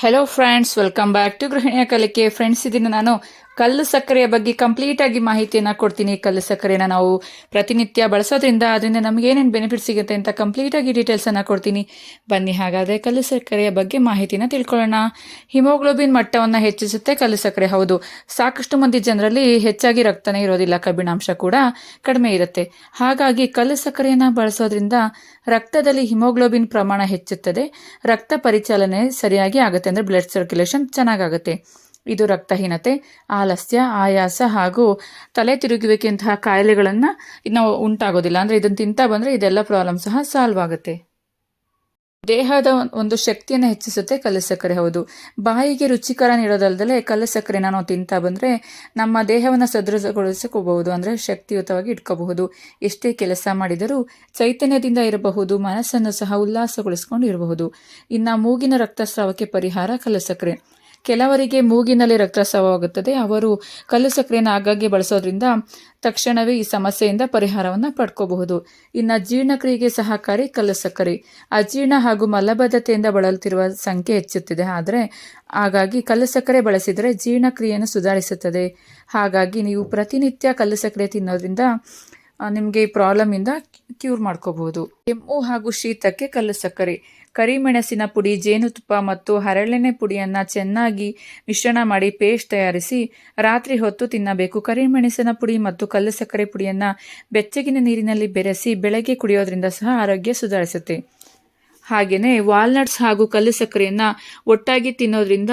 Hello friends welcome back to ಗೃಹಿಣಿಯ ಕಲಿಕೆ friends ಇದನ್ನು ನಾನು. ಕಲ್ಲು ಸಕ್ಕರೆಯ ಬಗ್ಗೆ ಕಂಪ್ಲೀಟ್ ಆಗಿ ಮಾಹಿತಿಯನ್ನು ಕೊಡ್ತೀನಿ. ಕಲ್ಲು ಸಕ್ಕರೆನ ನಾವು ಪ್ರತಿನಿತ್ಯ ಬಳಸೋದ್ರಿಂದ ಅದರಿಂದ ನಮ್ಗೆ ಏನೇನು ಬೆನಿಫಿಟ್ ಸಿಗುತ್ತೆ ಅಂತ ಕಂಪ್ಲೀಟ್ ಆಗಿ ಡೀಟೇಲ್ಸನ್ನು ಕೊಡ್ತೀನಿ. ಬನ್ನಿ ಹಾಗಾದರೆ ಕಲ್ಲು ಸಕ್ಕರೆಯ ಬಗ್ಗೆ ಮಾಹಿತಿನ ತಿಳ್ಕೊಳ್ಳೋಣ. ಹಿಮೋಗ್ಲೋಬಿನ್ ಮಟ್ಟವನ್ನು ಹೆಚ್ಚಿಸುತ್ತೆ ಕಲ್ಲು ಸಕ್ಕರೆ, ಹೌದು. ಸಾಕಷ್ಟು ಮಂದಿ ಜನರಲ್ಲಿ ಹೆಚ್ಚಾಗಿ ರಕ್ತನೇ ಇರೋದಿಲ್ಲ, ಕಬ್ಬಿಣಾಂಶ ಕೂಡ ಕಡಿಮೆ ಇರುತ್ತೆ. ಹಾಗಾಗಿ ಕಲ್ಲು ಸಕ್ಕರೆಯನ್ನು ಬಳಸೋದ್ರಿಂದ ರಕ್ತದಲ್ಲಿ ಹಿಮೋಗ್ಲೋಬಿನ್ ಪ್ರಮಾಣ ಹೆಚ್ಚುತ್ತದೆ. ರಕ್ತ ಪರಿಚಾಲನೆ ಸರಿಯಾಗಿ ಆಗುತ್ತೆ ಅಂದರೆ ಬ್ಲಡ್ ಸರ್ಕ್ಯುಲೇಷನ್ ಚೆನ್ನಾಗಾಗುತ್ತೆ. ಇದು ರಕ್ತಹೀನತೆ, ಆಲಸ್ಯ, ಆಯಾಸ ಹಾಗೂ ತಲೆ ತಿರುಗುವಿಕೆಯಂತಹ ಕಾಯಿಲೆಗಳನ್ನು ನಾವು ಉಂಟಾಗೋದಿಲ್ಲ. ಅಂದರೆ ಇದನ್ನು ತಿಂತಾ ಬಂದರೆ ಇದೆಲ್ಲ ಪ್ರಾಬ್ಲಮ್ ಸಹ ಸಾಲ್ವ್ ಆಗುತ್ತೆ. ದೇಹದ ಒಂದು ಶಕ್ತಿಯನ್ನು ಹೆಚ್ಚಿಸುತ್ತೆ ಕಲ್ಲಸಕ್ಕರೆ ಹೌದು. ಬಾಯಿಗೆ ರುಚಿಕರ ನೀಡೋದಲ್ಲದೆ ಕಲಸಕ್ಕರೆ ನಾವು ತಿಂತಾ ಬಂದರೆ ನಮ್ಮ ದೇಹವನ್ನು ಸದೃಢಗೊಳಿಸಿಕೋಬಹುದು, ಅಂದರೆ ಶಕ್ತಿಯುತವಾಗಿ ಇಟ್ಕೋಬಹುದು. ಎಷ್ಟೇ ಕೆಲಸ ಮಾಡಿದರೂ ಚೈತನ್ಯದಿಂದ ಇರಬಹುದು, ಮನಸ್ಸನ್ನು ಸಹ ಉಲ್ಲಾಸಗೊಳಿಸ್ಕೊಂಡು ಇರಬಹುದು. ಇನ್ನು ಮೂಗಿನ ರಕ್ತಸ್ರಾವಕ್ಕೆ ಪರಿಹಾರ ಕಲ್ಲು ಸಕ್ಕರೆ ಕೆಲವರಿಗೆ ಮೂಗಿನಲ್ಲಿ ರಕ್ತಸ್ರಾವವಾಗುತ್ತದೆ. ಅವರು ಕಲ್ಲು ಸಕ್ಕರೆಯನ್ನು ಆಗಾಗ್ಗೆ ಬಳಸೋದ್ರಿಂದ ತಕ್ಷಣವೇ ಈ ಸಮಸ್ಯೆಯಿಂದ ಪರಿಹಾರವನ್ನು ಪಡ್ಕೋಬಹುದು. ಇನ್ನು ಜೀರ್ಣಕ್ರಿಯೆಗೆ ಸಹಕಾರಿ ಕಲ್ಲು ಸಕ್ಕರೆ. ಅಜೀರ್ಣ ಹಾಗೂ ಮಲಬದ್ಧತೆಯಿಂದ ಬಳಲುತ್ತಿರುವ ಸಂಖ್ಯೆ ಹೆಚ್ಚುತ್ತಿದೆ. ಆದರೆ ಹಾಗಾಗಿ ಕಲ್ಲು ಸಕ್ಕರೆ ಬಳಸಿದರೆ ಜೀರ್ಣಕ್ರಿಯೆಯನ್ನು ಸುಧಾರಿಸುತ್ತದೆ. ಹಾಗಾಗಿ ನೀವು ಪ್ರತಿನಿತ್ಯ ಕಲ್ಲು ಸಕ್ಕರೆ ತಿನ್ನೋದ್ರಿಂದ ನಿಮಗೆ ಈ ಪ್ರಾಬ್ಲಮಿಂದ ಕ್ಯೂರ್ ಮಾಡ್ಕೋಬಹುದು ಕೆಮ್ಮು ಹಾಗೂ ಶೀತಕ್ಕೆ ಕಲ್ಲು ಸಕ್ಕರೆ, ಕರಿಮೆಣಸಿನ ಪುಡಿ, ಜೇನುತುಪ್ಪ ಮತ್ತು ಹರಳೆಣ್ಣೆ ಪುಡಿಯನ್ನು ಚೆನ್ನಾಗಿ ಮಿಶ್ರಣ ಮಾಡಿ ಪೇಸ್ಟ್ ತಯಾರಿಸಿ ರಾತ್ರಿ ಹೊತ್ತು ತಿನ್ನಬೇಕು. ಕರಿಮೆಣಸಿನ ಪುಡಿ ಮತ್ತು ಕಲ್ಲು ಸಕ್ಕರೆ ಪುಡಿಯನ್ನು ಬೆಚ್ಚಗಿನ ನೀರಿನಲ್ಲಿ ಬೆರೆಸಿ ಬೆಳಗ್ಗೆ ಕುಡಿಯೋದ್ರಿಂದ ಸಹ ಆರೋಗ್ಯ ಸುಧಾರಿಸುತ್ತೆ. ಹಾಗೆಯೇ ವಾಲ್ನಟ್ಸ್ ಹಾಗೂ ಕಲ್ಲು ಸಕ್ಕರೆಯನ್ನು ಒಟ್ಟಾಗಿ ತಿನ್ನೋದ್ರಿಂದ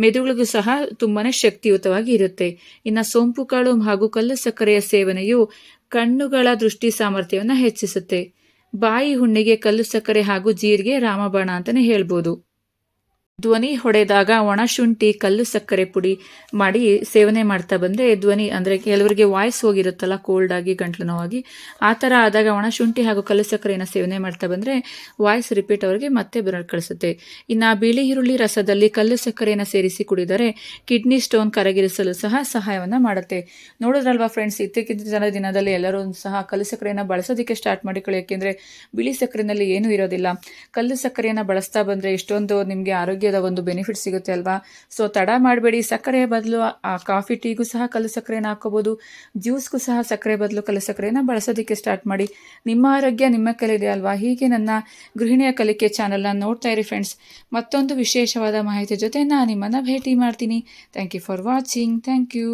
ಮೆದುಳಿಗೂ ಸಹ ತುಂಬಾ ಶಕ್ತಿಯುತವಾಗಿ ಇರುತ್ತೆ. ಇನ್ನು ಸೋಂಪು, ಕಾಳು ಹಾಗೂ ಕಲ್ಲು ಸಕ್ಕರೆಯ ಸೇವನೆಯು ಕಣ್ಣುಗಳ ದೃಷ್ಟಿ ಸಾಮರ್ಥ್ಯವನ್ನು ಹೆಚ್ಚಿಸುತ್ತೆ. ಬಾಯಿ ಹುಣ್ಣಿಗೆ ಕಲ್ಲು ಸಕ್ಕರೆ ಹಾಗೂ ಜೀರಿಗೆ ರಾಮಬಾಣ ಅಂತಲೇ ಹೇಳ್ಬೋದು. ಧ್ವನಿ ಹೊಡೆದಾಗ ಒಣಶುಂಠಿ ಕಲ್ಲು ಸಕ್ಕರೆ ಪುಡಿ ಮಾಡಿ ಸೇವನೆ ಮಾಡ್ತಾ ಬಂದರೆ ಧ್ವನಿ ಅಂದರೆ ಕೆಲವರಿಗೆ ವಾಯ್ಸ್ ಹೋಗಿರುತ್ತಲ್ಲ ಕೋಲ್ಡ್ ಆಗಿ, ಗಂಟ್ಲು ನೋವಾಗಿ. ಆ ಥರ ಆದಾಗ ಒಣಶುಂಠಿ ಹಾಗೂ ಕಲ್ಲು ಸಕ್ಕರೆಯನ್ನು ಸೇವನೆ ಮಾಡ್ತಾ ಬಂದರೆ ವಾಯ್ಸ್ ರಿಪೀಟ್ ಅವರಿಗೆ ಮತ್ತೆ ಬರಲು ಕಳಿಸುತ್ತೆ. ಇನ್ನು ಬಿಳಿ ಈರುಳ್ಳಿ ರಸದಲ್ಲಿ ಕಲ್ಲು ಸಕ್ಕರೆಯನ್ನು ಸೇರಿಸಿ ಕುಡಿದರೆ ಕಿಡ್ನಿ ಸ್ಟೋನ್ ಕರಗಿರಿಸಲು ಸಹ ಸಹಾಯವನ್ನು ಮಾಡುತ್ತೆ. ನೋಡೋದ್ರಲ್ವಾ ಫ್ರೆಂಡ್ಸ್ ಇತ್ತೀಚಿನ ದಿನದಲ್ಲಿ ಎಲ್ಲರೂ ಸಹ ಕಲ್ಲು ಸಕ್ಕರೆಯನ್ನು ಬಳಸೋದಕ್ಕೆ ಸ್ಟಾರ್ಟ್ ಮಾಡಿಕೊಳ್ಳಿ. ಯಾಕೆಂದರೆ ಬಿಳಿ ಸಕ್ಕರೆಯಲ್ಲಿ ಏನೂ ಇರೋದಿಲ್ಲ. ಕಲ್ಲು ಸಕ್ಕರೆಯನ್ನು ಬಳಸ್ತಾ ಬಂದರೆ ಎಷ್ಟೊಂದು ನಿಮಗೆ ಆರೋಗ್ಯ ಆರೋಗ್ಯದ ಒಂದು ಬೆನಿಫಿಟ್ ಸಿಗುತ್ತೆ ಅಲ್ವಾ? ಸೊ ತಡ ಮಾಡಬೇಡಿ. ಸಕ್ಕರೆಯ ಬದಲು, ಆ ಕಾಫಿ ಟೀಗೂ ಸಹ ಕಲ್ಲು ಸಕ್ಕರೆನ ಹಾಕೋಬೋದು ಜ್ಯೂಸ್ಗೂ ಸಹ ಸಕ್ಕರೆ ಬದಲು ಕಲ್ಲು ಸಕ್ಕರೆನ ಬಳಸೋದಕ್ಕೆ ಸ್ಟಾರ್ಟ್ ಮಾಡಿ. ನಿಮ್ಮ ಆರೋಗ್ಯ ನಿಮ್ಮ ಕಲಿದೆ ಅಲ್ವಾ? ಹೀಗೆ ನನ್ನ ಗೃಹಿಣಿಯ ಕಲಿಕೆ ಚಾನಲ್ನ ನೋಡ್ತಾ ಇರಿ ಫ್ರೆಂಡ್ಸ್ ಮತ್ತೊಂದು ವಿಶೇಷವಾದ ಮಾಹಿತಿ ಜೊತೆ ನಾನು ನಿಮ್ಮನ್ನು ಭೇಟಿ ಮಾಡ್ತೀನಿ. Thank you for watching thank you